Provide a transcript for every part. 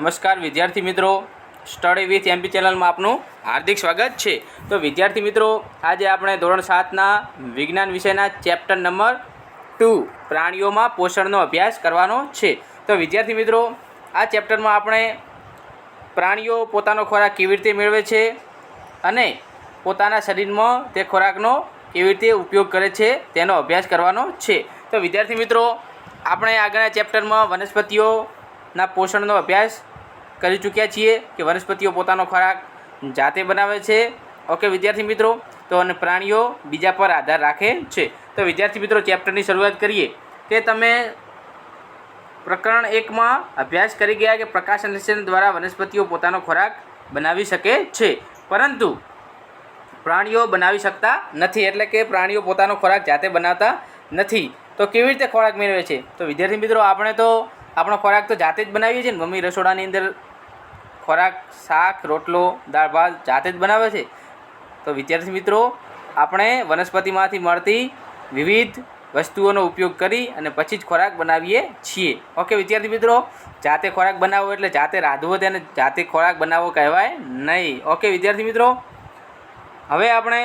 નમસ્કાર વિદ્યાર્થી મિત્રો. સ્ટડી વિથ એમપી ચેનલમાં આપનું હાર્દિક સ્વાગત છે. તો વિદ્યાર્થી મિત્રો, આજે આપણે ધોરણ સાતના વિજ્ઞાન વિષયના ચેપ્ટર નંબર ટુ પ્રાણીઓમાં પોષણનો અભ્યાસ કરવાનો છે. તો વિદ્યાર્થી મિત્રો, આ ચેપ્ટરમાં આપણે પ્રાણીઓ પોતાનો ખોરાક કેવી રીતે મેળવે છે અને પોતાના શરીરમાં તે ખોરાકનો કેવી રીતે ઉપયોગ કરે છે તેનો અભ્યાસ કરવાનો છે. તો વિદ્યાર્થી મિત્રો, આપણે આગળના ચેપ્ટરમાં વનસ્પતિઓના પોષણનો અભ્યાસ કરી ચૂક્યા છીએ કે વનસ્પતિઓ પોતાનો ખોરાક જાતે બનાવે છે. ઓકે વિદ્યાર્થી મિત્રો, તો અને પ્રાણીઓ બીજા પર આધાર રાખે છે. તો વિદ્યાર્થી મિત્રો, ચેપ્ટરની શરૂઆત કરીએ કે તમે પ્રકરણ એકમાં અભ્યાસ કરી ગયા કે પ્રકાશ સંશ્લેષણ દ્વારા વનસ્પતિઓ પોતાનો ખોરાક બનાવી શકે છે. પરંતુ પ્રાણીઓ બનાવી શકતા નથી, એટલે કે પ્રાણીઓ પોતાનો ખોરાક જાતે બનાવતા નથી. તો કેવી રીતે ખોરાક મેળવે છે? તો વિદ્યાર્થી મિત્રો, આપણે તો આપણો ખોરાક તો જાતે જ બનાવીએ છીએ ને. મમ્મી રસોડાની અંદર ખોરાક, શાક, રોટલો, દાળ, ભાત જાતે જ બનાવે છે. તો વિદ્યાર્થી મિત્રો, આપણે વનસ્પતિમાંથી મળતી વિવિધ વસ્તુઓનો ઉપયોગ કરી અને પછી જ ખોરાક બનાવીએ છીએ. ઓકે, વિદ્યાર્થી મિત્રો, જાતે ખોરાક બનાવવો એટલે જાતે રાંધવો તેને જાતે ખોરાક બનાવવો કહેવાય નહીં. ઓકે, વિદ્યાર્થી મિત્રો, હવે આપણે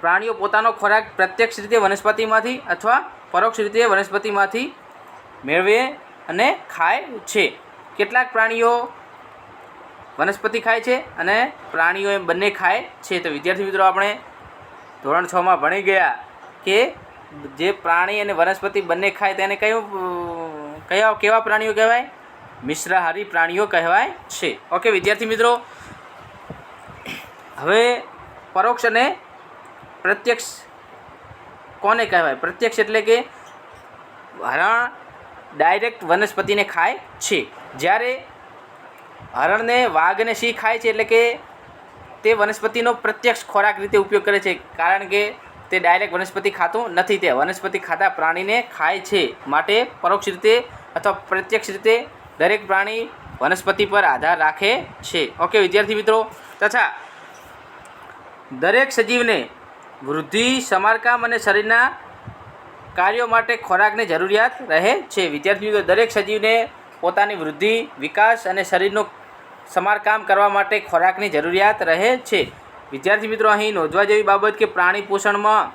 પ્રાણીઓ પોતાનો ખોરાક પ્રત્યક્ષ રીતે વનસ્પતિમાંથી અથવા પરોક્ષ રીતે વનસ્પતિમાંથી મેળવે અને ખાય છે. કેટલાક પ્રાણીઓ વનસ્પતિ ખાય છે અને પ્રાણીઓ એમ બંને ખાય છે. તો વિદ્યાર્થી મિત્રો, આપણે ધોરણ છમાં ભણી ગયા કે જે પ્રાણી અને વનસ્પતિ બંને ખાય તેને કયું, કયા, કેવા પ્રાણીઓ કહેવાય? મિશ્રાહારી પ્રાણીઓ કહેવાય છે. ઓકે, વિદ્યાર્થી મિત્રો. હવે પરોક્ષ અને પ્રત્યક્ષ કોને કહેવાય? પ્રત્યક્ષ એટલે કે હરણ ડાયરેક્ટ વનસ્પતિને ખાય છે. જ્યારે હરણને વાઘને સિંહ ખાય છે એટલે કે તે વનસ્પતિનો પ્રત્યક્ષ ખોરાક રીતે ઉપયોગ કરે છે. કારણ કે તે ડાયરેક્ટ વનસ્પતિ ખાતું નથી. તે વનસ્પતિ ખાતા પ્રાણીને ખાય છે માટે પરોક્ષ રીતે અથવા પ્રત્યક્ષ રીતે દરેક પ્રાણી વનસ્પતિ પર આધાર રાખે છે. ઓકે વિદ્યાર્થી મિત્રો, તથા દરેક સજીવને વૃદ્ધિ, સમારકામ અને શરીરના કાર્યો માટે ખોરાકની જરૂરિયાત રહે છે. વિદ્યાર્થી મિત્રો, દરેક સજીવને પોતાની વૃદ્ધિ, વિકાસ અને શરીરનું સમારકામ કરવા માટે ખોરાકની જરૂરિયાત રહે છે. વિદ્યાર્થી મિત્રો, અહીં નોંધવા જેવી બાબત કે પ્રાણી પોષણમાં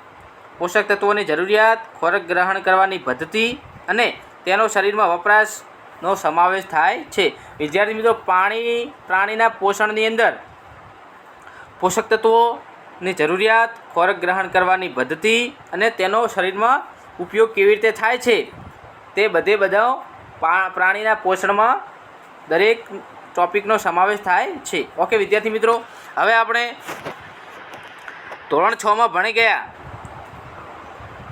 પોષક તત્વોની જરૂરિયાત, ખોરાક ગ્રહણ કરવાની પદ્ધતિ અને તેનો શરીરમાં વપરાશનો સમાવેશ થાય છે. વિદ્યાર્થી મિત્રો, પાણી, પ્રાણીના પોષણની અંદર પોષક તત્વોની જરૂરિયાત, ખોરાક ગ્રહણ કરવાની પદ્ધતિ અને તેનો શરીરમાં ઉપયોગ કેવી રીતે થાય છે તે બધે બધા પ્રાણીના પોષણમાં દરેક ટોપિકનો સમાવેશ થાય છે. ઓકે, વિદ્યાર્થી મિત્રો, હવે આપણે ધોરણ છમાં ભણી ગયા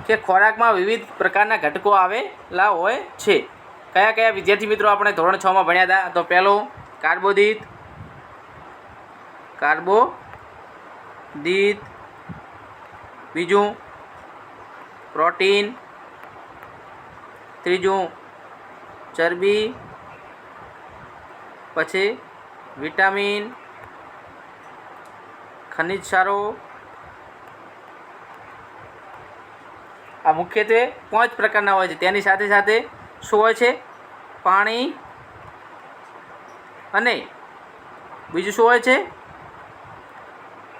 કે ખોરાકમાં વિવિધ પ્રકારના ઘટકો આવેલા હોય છે. કયા કયા વિદ્યાર્થી મિત્રો આપણે ધોરણ છમાં ભણ્યા હતા? તો પહેલો, કાર્બોદિત કાર્બોદિત. બીજું, પ્રોટીન. ત્રીજું, ચરબી. પછી વિટામિન, ખનિજ સારો. આ મુખ્યત્વે પાંચ પ્રકારના હોય છે. તેની સાથે સાથે શું હોય છે? પાણી અને બીજું શું હોય છે?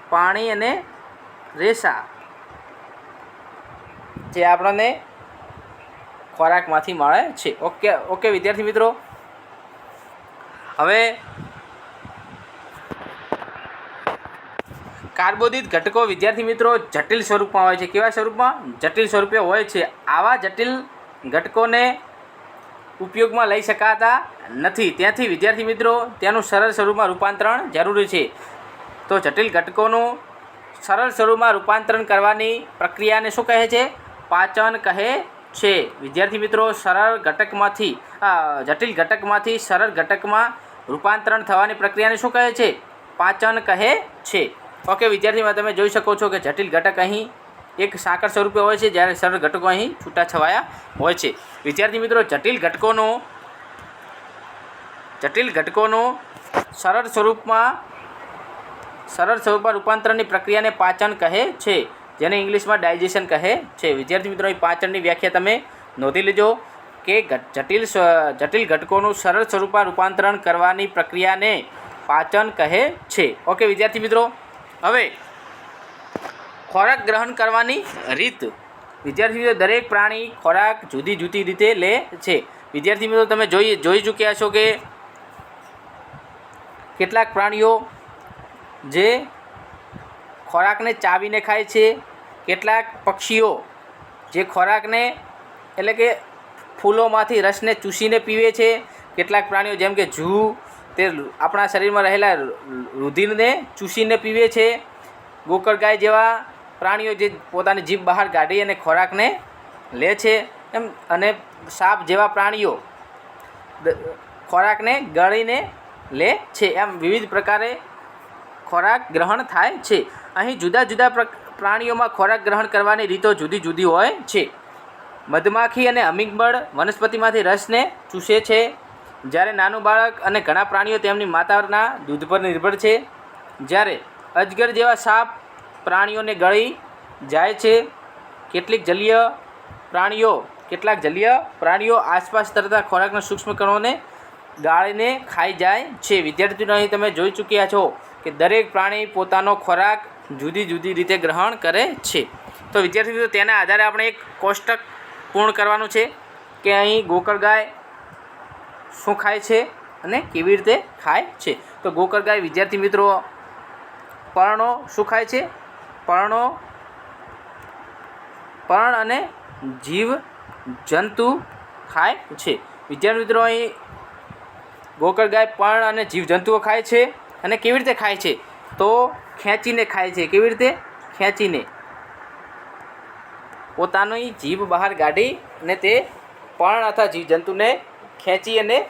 પાણી અને રેસા. જે આપણને ખોરાકમાંથી મળે છે. ઓકે ઓકે વિદ્યાર્થી મિત્રો હવે કાર્બોદિત ઘટકો વિદ્યાર્થી મિત્રો જટિલ સ્વરૂપમાં હોય છે. કેવા સ્વરૂપમાં? જટિલ સ્વરૂપે હોય છે. આવા જટિલ ઘટકોને ઉપયોગમાં લઈ શકાતા નથી. ત્યાંથી વિદ્યાર્થી મિત્રો તેનું સરળ સ્વરૂપમાં રૂપાંતરણ જરૂરી છે. તો જટિલ ઘટકોનું સરળ સ્વરૂપમાં રૂપાંતરણ કરવાની પ્રક્રિયાને શું કહે છે? પાચન કહે છે. વિદ્યાર્થી મિત્રો, સરળ ઘટકમાંથી જટિલ ઘટકમાંથી સરળ ઘટકમાં રૂપાંતરણ થવાની પ્રક્રિયાને શું કહે છે? પાચન કહે છે. ઓકે વિદ્યાર્થીમાં તમે જોઈ શકો છો કે જટિલ ઘટક અહીં એક સાંકળ સ્વરૂપે હોય છે, જ્યારે સરળ ઘટકો અહીં છૂટાછવાયા હોય છે. વિદ્યાર્થી મિત્રો, જટિલ ઘટકોનો જટિલ ઘટકોનો સરળ સ્વરૂપમાં સરળ સ્વરૂપમાં રૂપાંતરણની પ્રક્રિયાને પાચન કહે છે, જેને ઇંગ્લિશમાં ડાયજેશન કહે છે. વિદ્યાર્થી મિત્રો, અહીં પાચનની વ્યાખ્યા તમે નોંધી લેજો. કે જટિલ જટિલ ઘટકોનું સરળ સ્વરૂપમાં રૂપાંતરણ કરવાની પ્રક્રિયાને પાચન કહે છે. ઓકે, વિદ્યાર્થી મિત્રો, હવે ખોરાક ગ્રહણ કરવાની રીત. વિદ્યાર્થી મિત્રો, દરેક પ્રાણી ખોરાક જુદી જુદી રીતે લે છે. વિદ્યાર્થી મિત્રો, તમે જોઈ જોઈ ચૂક્યા છો કે કેટલાક પ્રાણીઓ જે ખોરાકને ચાવીને ખાય છે, કેટલાક પક્ષીઓ જે ખોરાકને એટલે કે ફૂલોમાંથી રસને ચૂસીને પીવે છે. કેટલાક પ્રાણીઓ જેમ કે જૂ, તે આપણા શરીરમાં રહેલા રુધિરને ચૂસીને પીવે છે. ગોકળ ગાય જેવા પ્રાણીઓ જે પોતાની જીભ બહાર કાઢી અને ખોરાકને લે છે. એમ, અને સાપ જેવા પ્રાણીઓ ખોરાકને ગળીને લે છે. એમ, વિવિધ પ્રકારે ખોરાક ગ્રહણ થાય છે. અહીં જુદા જુદા પ્ર- પ્રાણીઓમાં ખોરાક ગ્રહણ કરવાની રીતો જુદી જુદી હોય છે. મધમાખી અને અમિગબળ વનસ્પતિમાંથી રસને ચૂસે છે. જ્યારે નાનું બાળક અને ઘણા પ્રાણીઓ તેમની માતાના દૂધ પર નિર્ભર છે. જ્યારે અજગર જેવા સાપ પ્રાણીઓને ગળી જાય છે, કેટલીક જલીય પ્રાણીઓ, કેટલાક જલીય પ્રાણીઓ આસપાસ તરતા ખોરાકના સૂક્ષ્મ કણોને ગાળીને ખાઈ જાય છે. વિદ્યાર્થીઓ, અહીં તમે જોઈ ચૂક્યા છો કે દરેક પ્રાણી પોતાનો ખોરાક જુદી જુદી રીતે ગ્રહણ કરે છે. તો વિદ્યાર્થીઓ, તેના આધારે આપણે એક કોષ્ટક પૂર્ણ કરવાનું છે કે અહીં ગોકળ ગાય શું ખાય છે અને કેવી રીતે ખાય છે. તો ગોકળ ગાય, વિદ્યાર્થી મિત્રો, પર્ણો શું ખાય છે? પર્ણો, પર્ણ અને જીવ જંતુ ખાય છે. વિદ્યાર્થી મિત્રો, અહીં ગોકળ ગાય, પર્ણ અને જીવજંતુઓ ખાય છે અને કેવી રીતે ખાય છે? તો ખેંચીને ખાય છે. કેવી રીતે? ખેંચીને. પોતાની જીભ બહાર કાઢી અને તે અથવા જીવજંતુને ખેંચી અને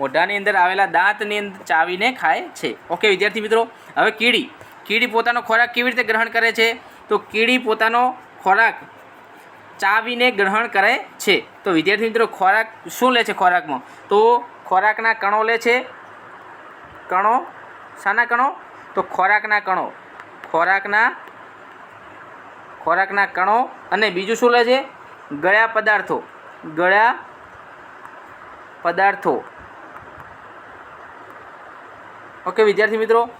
મોઢાની અંદર આવેલા દાંતની અંદર ચાવીને ખાય છે. ઓકે વિદ્યાર્થી મિત્રો, હવે કીડી. કીડી પોતાનો ખોરાક કેવી રીતે ગ્રહણ કરે છે? તો કીડી પોતાનો ખોરાક ચાવીને ગ્રહણ કરે છે. તો વિદ્યાર્થી મિત્રો, ખોરાક શું લે છે ખોરાકમાં? તો ખોરાકના કણો લે છે. કણો? શાના કણો? તો ખોરાકના કણો. ખોરાકના ખોરાકના કણો અને બીજું શું લે છે? ગળ્યા પદાર્થો. ગળ્યા પદાર્થો. ઓકે વિદ્યાર્થી મિત્રો,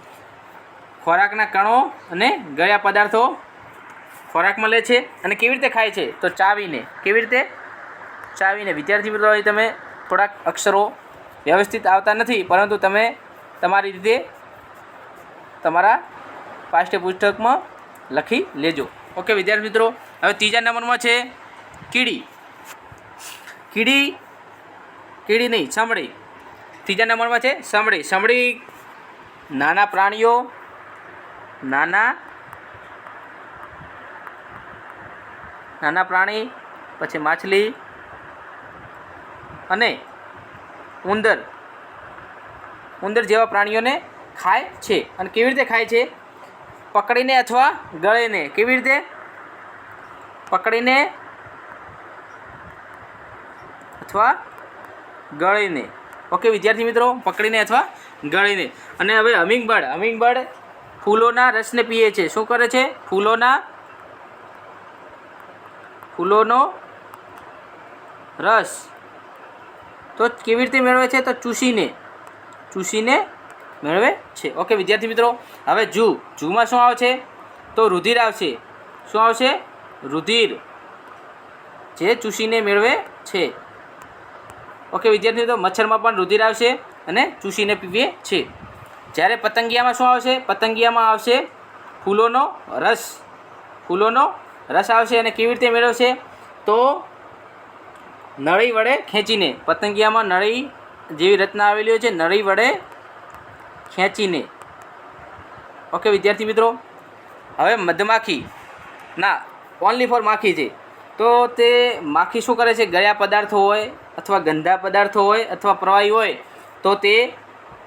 ખોરાકના કણો અને ગળ્યા પદાર્થો ખોરાકમાં લે છે અને કેવી રીતે ખાય છે? તો ચાવીને. કેવી રીતે? ચાવીને. વિદ્યાર્થી મિત્રો, અહીં તમે થોડાક અક્ષરો વ્યવસ્થિત આવતા નથી, પરંતુ તમે તમારી રીતે તમારા પાઠ્યપુસ્તકમાં લખી લેજો. ઓકે, વિદ્યાર્થી મિત્રો, હવે ત્રીજા નંબરમાં છે કીડી. કીડી કીડી નહીં, સાંભળી. ત્રીજા નંબરમાં છે સાંભળી. સાંભળી. નાના પ્રાણીઓ, નાના નાના પ્રાણી, પછી માછલી અને ઉંદર. ઉંદર જેવા પ્રાણીઓને ખાય છે. અને કેવી રીતે ખાય છે? પકડીને અથવા ગળીને કેવી રીતે? પકડીને અથવા ગળીને. ઓકે વિદ્યાર્થી મિત્રો, પકડીને અથવા ગળીને. અને હવે હમિંગબર્ડ હમિંગબર્ડ ફૂલોના રસને પીએ છે. શું કરે છે? ફૂલોના ફૂલોનો રસ. તો કેવી રીતે મેળવે છે? તો ચૂસીને. ચૂસીને મેળવે છે. ઓકે વિદ્યાર્થી મિત્રો, હવે જુ, જુમાં શું આવશે? તો રુધિર આવશે. શું આવશે? રુધિર. જે ચૂસીને મેળવે છે. ઓકે વિદ્યાર્થી મિત્રો, મચ્છરમાં પણ રુધિર આવશે અને ચૂસીને પીવે છે. જ્યારે પતંગિયામાં શું આવશે? પતંગિયામાં આવશે ફૂલોનો રસ. ફૂલોનો રસ આવશે અને કેવી રીતે મેળવશે? તો નળી વડે ખેંચીને. પતંગિયામાં નળી જેવી રચના આવેલી હોય છે, નળી વડે ખેંચીને. ઓકે વિદ્યાર્થી મિત્રો, હવે મધમાખી ના ઓનલી ફોર માખી છે. તો તે માખી શું કરે છે? ગળ્યા પદાર્થો હોય અથવા ગંદા પદાર્થો હોય અથવા પ્રવાહી હોય, તો તે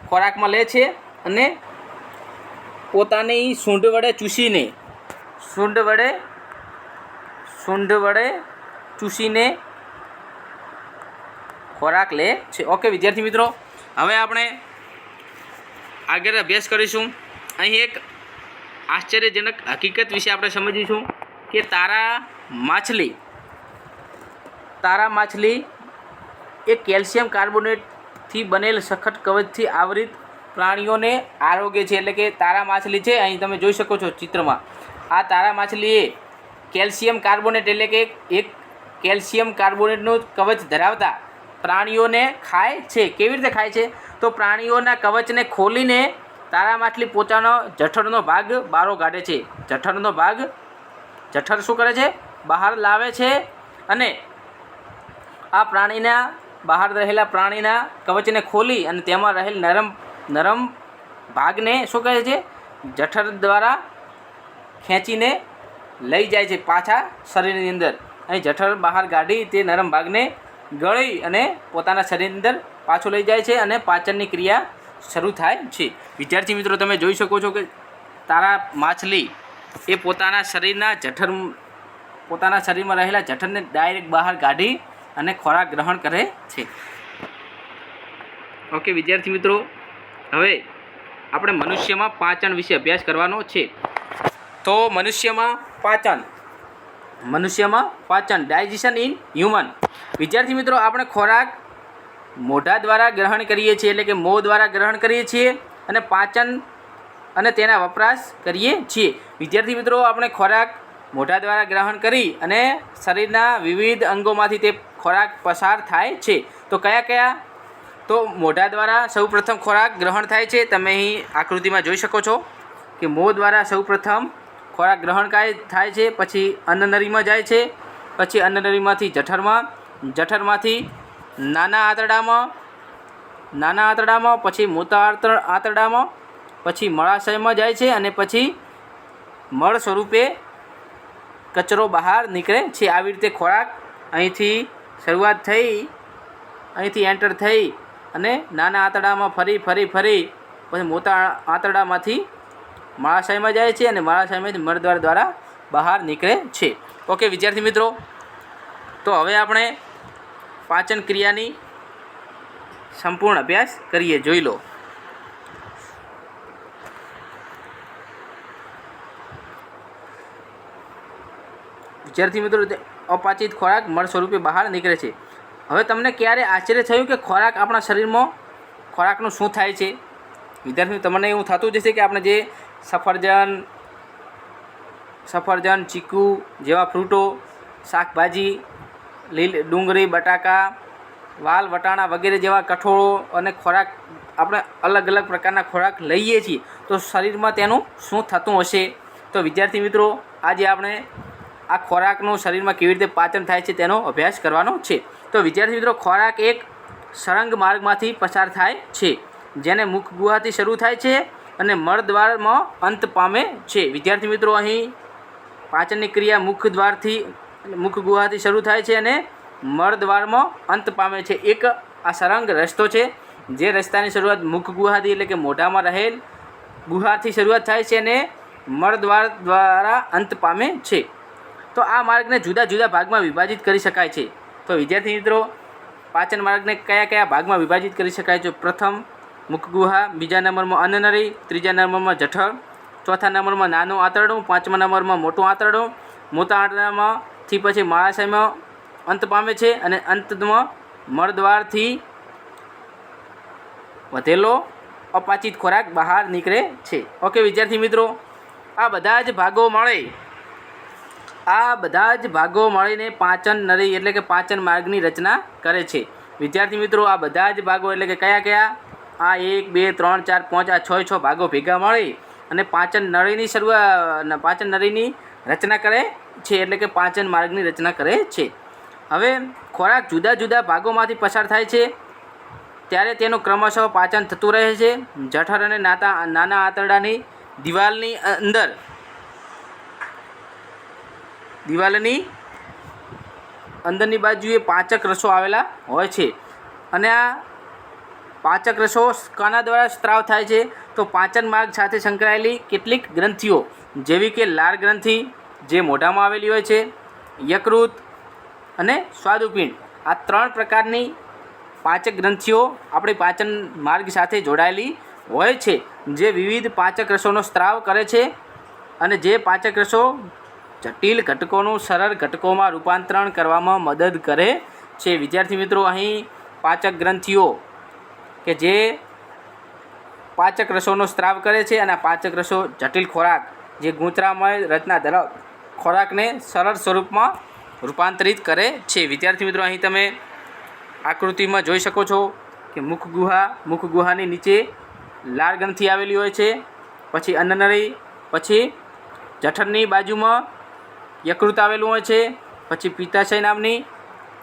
ખોરાકમાં લે છે અને પોતાની સૂંઢ વડે ચૂસીને, સૂંઢ વડે સૂંઢ વડે ચૂસીને ખોરાક લે છે. ઓકે વિદ્યાર્થી મિત્રો, હવે આપણે આગળ અભ્યાસ કરીશું. અહીં એક આશ્ચર્યજનક હકીકત વિશે આપણે સમજીશું કે તારા માછલી તારા માછલી એ કેલ્શિયમ કાર્બોનેટથી બનેલ સખત કવચથી આવરિત પ્રાણીઓને આરોગ્ય છે. એટલે કે તારા માછલી છે, અહીં તમે જોઈ શકો છો ચિત્રમાં. આ તારા માછલી એ કેલ્શિયમ કાર્બોનેટ એટલે કે એક કેલ્શિયમ કાર્બોનેટનું કવચ ધરાવતા પ્રાણીઓને ખાય છે. કેવી રીતે ખાય છે? તો પ્રાણીઓના કવચને ખોલીને તારા માછલી પોતાનો જઠરનો ભાગ બારો કાઢે છે. જઠરનો ભાગ, જઠર શું કરે છે? બહાર લાવે છે અને આ પ્રાણીના, બહાર રહેલા પ્રાણીના કવચને ખોલી અને તેમાં રહેલ નરમ નરમ ભાગને શું કહે છે? જઠર દ્વારા ખેંચીને લઈ જાય છે પાછા શરીરની અંદર. અહીં જઠર બહાર કાઢી તે નરમ ભાગને ગળી અને પોતાના શરીરની અંદર પાછો લઈ જાય છે અને પાચનની ક્રિયા શરૂ થાય છે. વિદ્યાર્થી મિત્રો, તમે જોઈ શકો છો કે તારા માછલી એ પોતાના શરીરના જઠર પોતાના શરીરમાં રહેલા જઠરને ડાયરેક્ટ બહાર કાઢી અને ખોરાક ગ્રહણ કરે છે. ઓકે, વિદ્યાર્થી મિત્રો, હવે આપણે મનુષ્યમાં પાચન વિશે અભ્યાસ કરવાનો છે. તો મનુષ્યમાં પાચન. મનુષ્યમાં પાચન. ડાયજેશન ઇન હ્યુમન વિદ્યાર્થી મિત્રો, આપણે ખોરાક મોઢા દ્વારા ગ્રહણ કરીએ છીએ એટલે કે મોં દ્વારા ગ્રહણ કરીએ છીએ અને પાચન અને તેના વપરાશ કરીએ છીએ. વિદ્યાર્થી મિત્રો, આપણે ખોરાક મોઢા દ્વારા ગ્રહણ કરી અને શરીરના વિવિધ અંગોમાંથી તે ખોરાક પસાર થાય છે. તો કયા કયા? તો મોઢા દ્વારા સૌપ્રથમ ખોરાક ગ્રહણ થાય છે. તમે અહીં આકૃતિમાં જોઈ શકો છો કે મોં દ્વારા સૌપ્રથમ ખોરાક ગ્રહણ થાય છે, પછી અન્નનળીમાં જાય છે, પછી અન્નનળીમાંથી જઠરમાં, જઠરમાંથી નાના આંતરડામાં નાના આંતરડામાં, પછી મોટા આંતર, આંતરડામાં, પછી મળાશયમાં જાય છે અને પછી મળ સ્વરૂપે કચરો બહાર નીકળે છે. આવી રીતે ખોરાક અહીંથી શરૂઆત થઈ, અહીંથી એન્ટર થઈ અને નાના આંતરડામાં ફરી ફરી ફરી પછી મોટા આંતરડામાંથી મહાશયમાં જાય છે અને મહાશયમાંથી મળદ્વાર દ્વારા બહાર નીકળે છે. ઓકે, વિદ્યાર્થી મિત્રો, તો હવે આપણે પાચન ક્રિયાની સંપૂર્ણ અભ્યાસ કરીએ, જોઈ લો. વિદ્યાર્થી મિત્રો અપાચિત ખોરાક મળ સ્વરૂપે બહાર નીકળે છે. હવે તમને ક્યારે આશ્ચર્ય થયું કે ખોરાક આપણા શરીરમાં, ખોરાકનું શું થાય છે? વિદ્યાર્થી તમને એવું થતું જ હશે કે આપણે જે સફરજન સફરજન, ચીકુ જેવા ફ્રૂટો, શાકભાજી લીલ ડુંગળી, બટાકા, વાલ, વટાણા વગેરે જેવા કઠોળો અને ખોરાક આપણે અલગ અલગ પ્રકારના ખોરાક લઈએ છીએ, તો શરીરમાં તેનું શું થતું હશે? તો વિદ્યાર્થી મિત્રો, આજે આપણે આ ખોરાકનું શરીરમાં કેવી રીતે પાચન થાય છે તેનો અભ્યાસ કરવાનો છે. તો વિદ્યાર્થી મિત્રો, ખોરાક એક સળંગ માર્ગમાંથી પસાર થાય છે, જેને મુખ ગુહાથી શરૂ થાય છે અને મળદ્વારમાં અંત પામે છે. વિદ્યાર્થી મિત્રો, અહીં પાચનની ક્રિયા મુખ દ્વારથી મુખ ગુહાથી શરૂ થાય છે અને મળદ્વારમાં અંત પામે છે. એક આ સળંગ રસ્તો છે, જે રસ્તાની શરૂઆત મુખ ગુહાથી એટલે કે મોઢામાં રહેલ ગુહાથી શરૂઆત થાય છે અને મળદ્વાર દ્વારા અંત પામે છે. તો આ માર્ગને જુદા જુદા ભાગમાં વિભાજિત કરી શકાય છે. તો વિદ્યાર્થી મિત્રો, પાચન માર્ગને કયા કયા ભાગમાં વિભાજિત કરી શકાય? છે પ્રથમ મુખ ગુહા, બીજા નંબરમાં અનનરી, ત્રીજા નંબરમાં જઠર, ચોથા નંબરમાં નાનું આંતરડું, પાંચમા નંબરમાં મોટું આંતરડું, મોટા આંતરડામાંથી પછી મહાશયમાં અંત પામે છે અને અંતમાં મળદ્વારથી વધેલો અપાચિત ખોરાક બહાર નીકળે છે. ઓકે, વિદ્યાર્થી મિત્રો, આ બધા જ ભાગો મળે. આ બધા જ ભાગો મળીને પાચન નળી એટલે કે પાચન માર્ગની રચના કરે છે. વિદ્યાર્થી મિત્રો, આ બધા જ ભાગો એટલે કે કયા કયા? આ એક, બે, ત્રણ, ચાર, પાંચ, આ છ છ ભાગો ભેગા મળી અને પાચન નળીની શરૂઆત પાચન નળીની રચના કરે છે, એટલે કે પાચન માર્ગની રચના કરે છે. હવે ખોરાક જુદા જુદા ભાગોમાંથી પસાર થાય છે. ત્યારે તેનું ક્રમશઃ પાચન થતું રહે છે. જઠર અને નાતા, નાના આંતરડાની દિવાલની અંદર, દિવાલની અંદરની બાજુએ પાચક રસો આવેલા હોય છે. અને આ પાચક રસો કાના દ્વારા સ્ત્રાવ થાય છે. તો પાચન માર્ગ સાથે સંકળાયેલી કેટલીક ગ્રંથિઓ, જેવી કે લાળ ગ્રંથિ, જે મોઢામાં આવેલી હોય છે, યકૃત અને સ્વાદુપિંડ. આ ત્રણ પ્રકારની પાચક ગ્રંથિઓ આપણી પાચન માર્ગ સાથે જોડાયેલી હોય છે, જે વિવિધ પાચક રસોનો સ્ત્રાવ કરે છે અને જે પાચક રસો જટિલ ઘટકોનું સરળ ઘટકોમાં રૂપાંતરણ કરવામાં મદદ કરે છે. વિદ્યાર્થી મિત્રો, અહીં પાચક ગ્રંથિઓ કે જે પાચક રસોનો સ્ત્રાવ કરે છે અને પાચક રસો જટિલ ખોરાક, જે ગૂંચરામય રચના ધરાવ, ખોરાકને સરળ સ્વરૂપમાં રૂપાંતરિત કરે છે. વિદ્યાર્થી મિત્રો, અહીં તમે આકૃતિમાં જોઈ શકો છો કે મુખ ગુહા, મુખ ગુહાની નીચે લાળ ગ્રંથિ આવેલી હોય છે, પછી અન્નનળી, પછી જઠરની બાજુમાં યકૃત આવેલું હોય છે, પછી પિત્તાશય નામની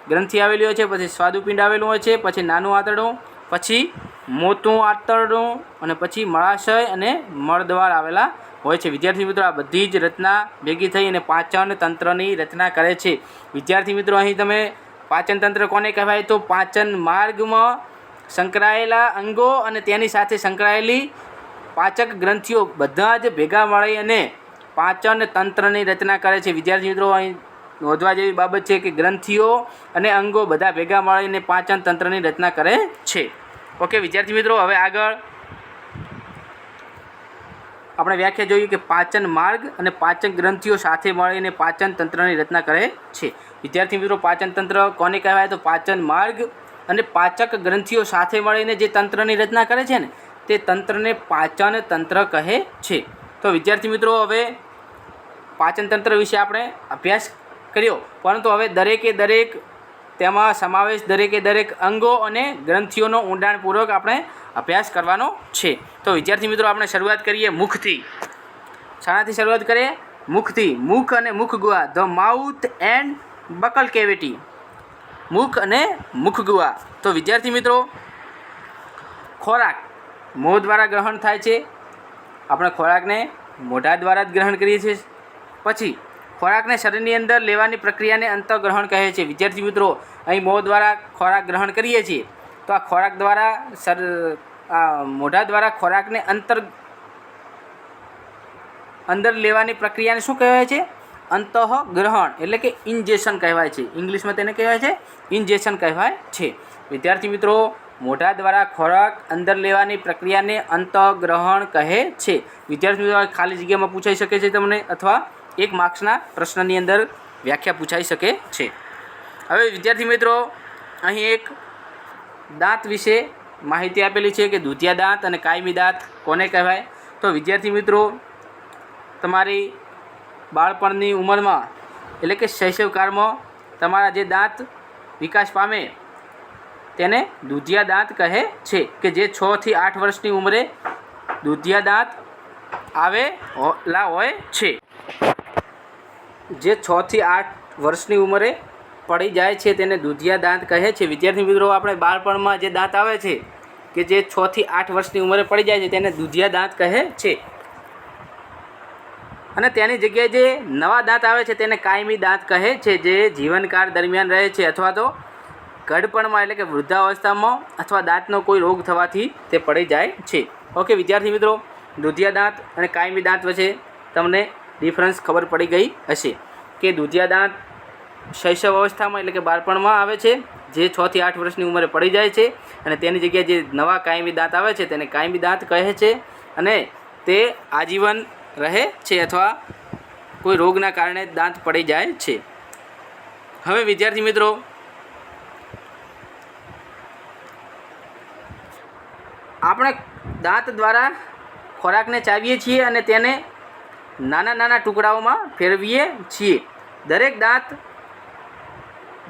ગ્રંથિ આવેલી હોય છે, પછી સ્વાદુપિંડ આવેલું હોય છે, પછી નાનું આંતરડું પછી મોતું આંતરડું અને પછી મળાશય અને મળદ્વાર આવેલા હોય છે. વિદ્યાર્થી મિત્રો, આ બધી જ રચના ભેગી થઈ અને પાચન તંત્રની રચના કરે છે. વિદ્યાર્થી મિત્રો, અહીં તમે પાચન તંત્ર કોને કહેવાય? તો પાચન માર્ગમાં સંકળાયેલા અંગો અને તેની સાથે સંકળાયેલી પાચક ગ્રંથિઓ બધા જ ભેગા મળી અને પાચન તંત્રની રચના કરે છે. વિદ્યાર્થી મિત્રો, અહીં નોંધવા જેવી બાબત છે કે ગ્રંથિઓ અને અંગો બધા ભેગા મળીને પાચન તંત્રની રચના કરે છે. ઓકે, વિદ્યાર્થી મિત્રો, હવે આગળ આપણે વ્યાખ્યા જોયું કે પાચન માર્ગ અને પાચન ગ્રંથિઓ સાથે મળીને પાચન તંત્રની રચના કરે છે. વિદ્યાર્થી મિત્રો, પાચન તંત્ર કોને કહેવાય? તો પાચન માર્ગ અને પાચક ગ્રંથિઓ સાથે મળીને જે તંત્રની રચના કરે છે ને, તે તંત્રને પાચન તંત્ર કહે છે. તો વિદ્યાર્થી મિત્રો, હવે પાચન તંત્ર વિશે આપણે અભ્યાસ કર્યો. પરંતુ હવે દરેકે દરેક તેમાં સમાવેશ દરેકે દરેક અંગો અને ગ્રંથિઓનો ઊંડાણપૂર્વક આપણે અભ્યાસ કરવાનો છે. તો વિદ્યાર્થી મિત્રો, આપણે શરૂઆત કરીએ મુખથી. શાનાથી શરૂઆત કરીએ મુખથી. મુખ અને મુખ ગુહા the mouth and buccal cavity. મુખ અને મુખ ગુહા તો વિદ્યાર્થી મિત્રો, ખોરાક મોં દ્વારા ગ્રહણ થાય છે. આપણે ખોરાકને મોઢા દ્વારા જ ગ્રહણ કરીએ છીએ. પછી ખોરાકને શરીરની અંદર લેવાની પ્રક્રિયાને અંતઃગ્રહણ કહે છે. વિદ્યાર્થી મિત્રો, અહીં મોં દ્વારા ખોરાક ગ્રહણ કરીએ છીએ. તો આ ખોરાક દ્વારા શર, આ મોઢા દ્વારા ખોરાકને અંતર, અંદર લેવાની પ્રક્રિયાને શું કહેવાય છે? અંતઃગ્રહણ, એટલે કે ઇન્જેશન કહેવાય છે. ઇંગ્લિશમાં તેને કહેવાય છે ઇન્જેક્શન કહેવાય છે. વિદ્યાર્થી મિત્રો, મોઢા દ્વારા ખોરાક અંદર લેવાની પ્રક્રિયાને અંતઃગ્રહણ કહે છે. વિદ્યાર્થી મિત્રો ખાલી જગ્યામાં પૂછાઈ શકે છે તમને? અથવા એક માર્ક્સના પ્રશ્નની અંદર વ્યાખ્યા પૂછાઈ શકે છે. હવે વિદ્યાર્થી મિત્રો, અહીં એક દાંત વિશે માહિતી આપેલી છે કે દૂધિયા દાંત અને કાયમી દાંત કોને કહેવાય? તો વિદ્યાર્થી મિત્રો, તમારી બાળપણની ઉંમરમાં, એટલે કે શૈશવકાળમાં તમારા જે દાંત વિકાસ પામે તેને દૂધિયા દાંત કહે છે કે જે છથી આઠ વર્ષની ઉંમરે દૂધિયા દાંત આવેલા હોય છે. જે છથી આઠ વર્ષની ઉંમરે પડી જાય છે તેને દૂધિયા દાંત કહે છે. વિદ્યાર્થી મિત્રો, આપણે બાળપણમાં જે દાંત આવે છે કે જે છથી આઠ વર્ષની ઉંમરે પડી જાય છે તેને દૂધિયા દાંત કહે છે. અને તેની જગ્યાએ જે નવા દાંત આવે છે તેને કાયમી દાંત કહે છે, જે જીવનકાળ દરમિયાન રહે છે અથવા તો ગઢપણમાં એટલે કે વૃદ્ધાવસ્થામાં અથવા દાંતનો કોઈ રોગ થવાથી તે પડી જાય છે. ઓકે, વિદ્યાર્થી મિત્રો, દૂધિયા દાંત અને કાયમી દાંત વચ્ચે તમને ડિફરન્સ ખબર પડી ગઈ હશે કે દૂધિયા દાંત શૈશવ અવસ્થામાં એટલે કે બાળપણમાં આવે છે, જે છથી આઠ વર્ષની ઉંમરે પડી જાય છે અને તેની જગ્યાએ જે નવા કાયમી દાંત આવે છે તેને કાયમી દાંત કહે છે અને તે આજીવન રહે છે અથવા કોઈ રોગના કારણે દાંત પડી જાય છે. હવે વિદ્યાર્થી મિત્રો, આપણે દાંત દ્વારા ખોરાકને ચાવીએ છીએ અને તેને નાના નાના ટુકડાઓમાં ફેરવીએ છીએ. દરેક દાંત,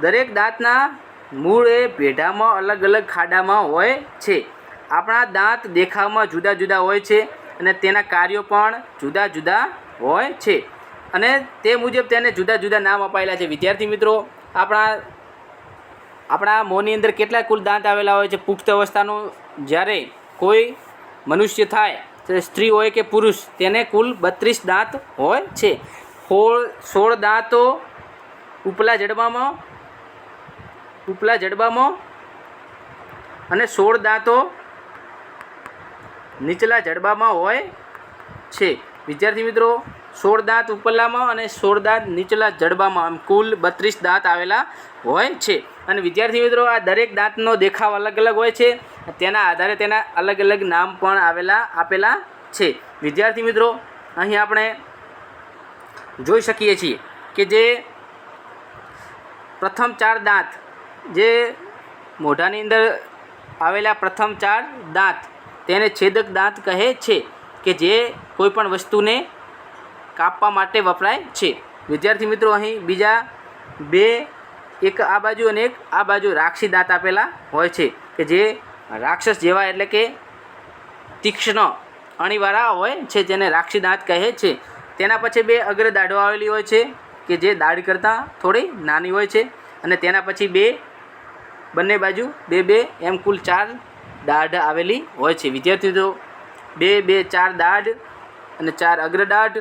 દરેક દાંતના મૂળ એ પેઢામાં અલગ અલગ ખાડામાં હોય છે. આપણા દાંત દેખાવમાં જુદા જુદા હોય છે અને તેના કાર્યો પણ જુદા જુદા હોય છે. અને તે મુજબ તેને જુદા જુદા નામ અપાયેલા છે. વિદ્યાર્થી મિત્રો, આપણા આપણા મોંની અંદર કેટલા કુલ દાંત આવેલા હોય છે? પુખ્ત અવસ્થાનું જ્યારે કોઈ મનુષ્ય થાય સ્ત્રી હોય કે પુરુષ, તેને કુલ બત્રીસ દાંત હોય છે. સોળ સોળ દાંતો ઉપલા જડબામાં ઉપલા જડબામાં અને સોળ દાંતો નીચલા જડબામાં હોય છે. વિદ્યાર્થી મિત્રો, સોળ દાંત ઉપરલામાં અને સોળ દાંત નીચલા જડબામાં, આમ કુલ બત્રીસ દાંત આવેલા હોય છે. અને વિદ્યાર્થી મિત્રો, આ દરેક દાંતનો દેખાવ અલગ અલગ હોય છે. તેના આધારે તેના અલગ અલગ નામ પણ આવેલા, આપેલા છે. વિદ્યાર્થી મિત્રો, અહીં આપણે જોઈ શકીએ છીએ કે જે પ્રથમ ચાર દાંત, જે મોઢાની અંદર આવેલા પ્રથમ ચાર દાંત, તેને છેદક દાંત કહે છે કે જે કોઈપણ વસ્તુને કાપવા માટે વપરાય છે. વિદ્યાર્થી મિત્રો, અહીં બીજા બે, એક આ બાજુ અને એક આ બાજુ રાક્ષી દાંત આપેલા હોય છે કે જે રાક્ષસ જેવા એટલે કે તીક્ષ્ણ અણીવાળા હોય છે, જેને રાક્ષી દાંત કહે છે. તેના પછી બે અગ્ર દાઢો આવેલી હોય છે, કે જે દાઢ કરતાં થોડી નાની હોય છે. અને તેના પછી બે, બંને બાજુ બે બે, એમ કુલ ચાર દાઢ આવેલી હોય છે. વિદ્યાર્થી તો બે બે, ચાર દાઢ અને ચાર અગ્ર દાઢ,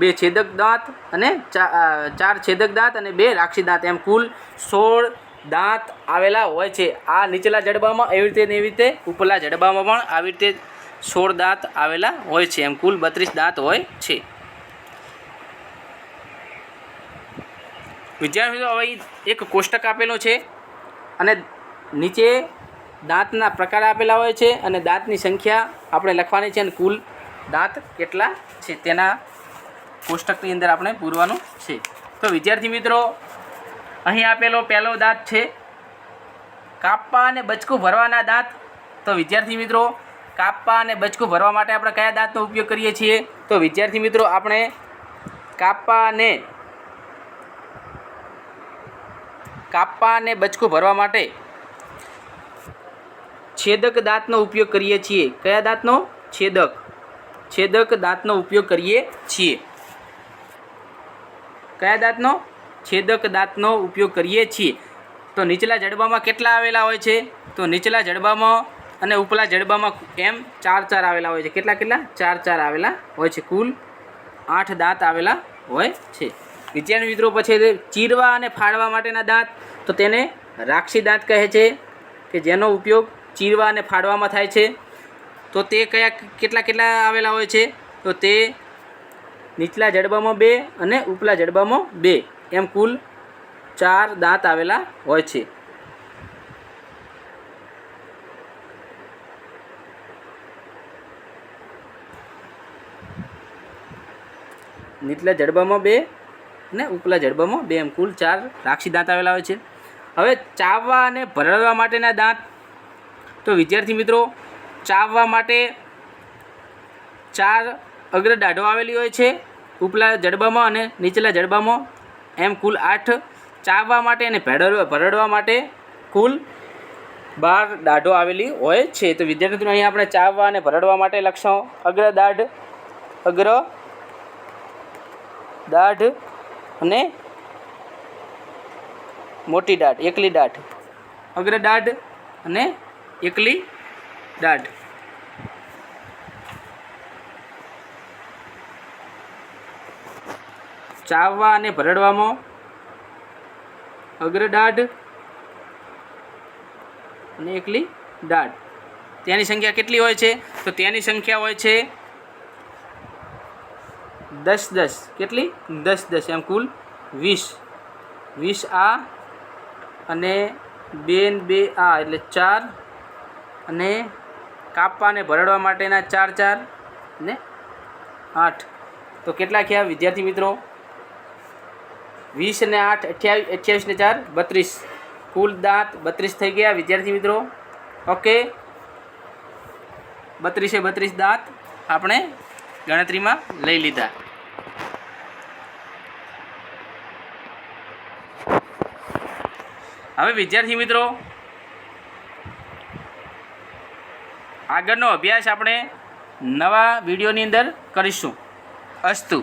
બે છેદક દાંત અને ચાર છેદક દાંત અને બે રાક્ષી દાંત એમ કુલ સોળ દાંત આવેલા હોય છે. આ નીચલા જડબામાં એવી રીતે ને એવી રીતે, ઉપરલા જડબામાં પણ આવી રીતે સોળ દાંત આવેલા હોય છે. એમ કુલ બત્રીસ દાંત હોય છે. વિદ્યાર્થી મિત્રો હવે એક કોષ્ટક આપેલો છે અને નીચે દાંતના પ્રકાર આપેલા હોય છે અને દાંતની સંખ્યા આપણે લખવાની છે અને કુલ દાંત કેટલા છે તેના કોષ્ટકની અંદર આપણે પૂરવાનું છે. તો વિદ્યાર્થી મિત્રો અહીં આપેલો પહેલો દાંત છે. કાપવા અને બચકું ભરવાના દાંત. તો વિદ્યાર્થી મિત્રો કાપવા અને બચકું ભરવા માટે આપણે કયા દાંતનો ઉપયોગ કરીએ છીએ? તો વિદ્યાર્થી મિત્રો, આપણે કાપવા અને કાપવા અને બચકું ભરવા માટે છેદક દાંતનો ઉપયોગ કરીએ છીએ. કયા દાંતનો? છેદક. છેદક દાંતનો ઉપયોગ કરીએ છીએ. કયા દાંતનો? છેદક દાંતનો ઉપયોગ કરીએ છીએ. તો નીચલા જડબામાં કેટલા આવેલા હોય છે? તો નીચલા જડબામાં અને ઉપલા જડબામાં એમ ચાર ચાર આવેલા હોય છે. કેટલા કેટલા? ચાર ચાર આવેલા હોય છે. કુલ આઠ દાંત આવેલા હોય છે. વિદ્યાર્થી મિત્રો, પછી ચીરવા અને ફાડવા માટેના દાંત, તો તેને રાક્ષી દાંત કહે છે કે જેનો ઉપયોગ ચીરવા અને ફાડવામાં થાય છે. તો તે કયા કેટલા કેટલા આવેલા હોય છે? તો તે નીચલા જડબામાં બે અને ઉપલા જડબામાં બે. એમ કુલ ચાર દાંત આવેલા હોય છે. નીચલા જડબામાં બે અને ઉપલા જડબામાં બે એમ કુલ ચાર રાક્ષી દાંત આવેલા હોય છે. હવે ચાવવા અને ભરડવા માટેના દાંત. તો વિદ્યાર્થી મિત્રો, ચાવવા માટે ચાર અગ્ર દાઢો આવેલી હોય છે. ઉપલા જડબામાં અને નીચલા જડબામાં એમ કુલ આઠ ચાવવા માટે અને ભેળવવા ભરડવા માટે કુલ બાર દાઢો આવેલી હોય છે. તો વિદ્યાર્થી મિત્રો અહીંયા આપણે ચાવવા અને ભરડવા માટે લખશો. અગ્ર દાઢ અગ્ર દાઢ અને મોટી દાઢ, એકલી દાઢ. અગ્ર દાઢ અને એકલી દાઢ. ચાવવા અને ભરડવામાં અગ્રદાઢ અને એકલી દાઢ. તેની સંખ્યા કેટલી હોય છે? તો તેની સંખ્યા હોય છે દસ દસ. કેટલી? દસ દસ. એમ કુલ વીસ. વીસ આ અને બે બે આ એટલે ચાર અને કાપવા અને ભરડવા માટેના ચાર ચાર ને આઠ. તો કેટલા થયા વિદ્યાર્થી મિત્રો? વીસ અને આઠ અઠ્યાવીસ અઠ્યાવીસ ને ચાર, બત્રીસ. કુલ દાંત બત્રીસ થઈ ગયા. વિદ્યાર્થી મિત્રો, ઓકે. બત્રીસે બત્રીસ દાંત આપણે ગણતરીમાં લઈ લીધા. હવે વિદ્યાર્થી મિત્રો, આગળનો અભ્યાસ આપણે નવા વિડીયોની અંદર કરીશું. અસ્તુ.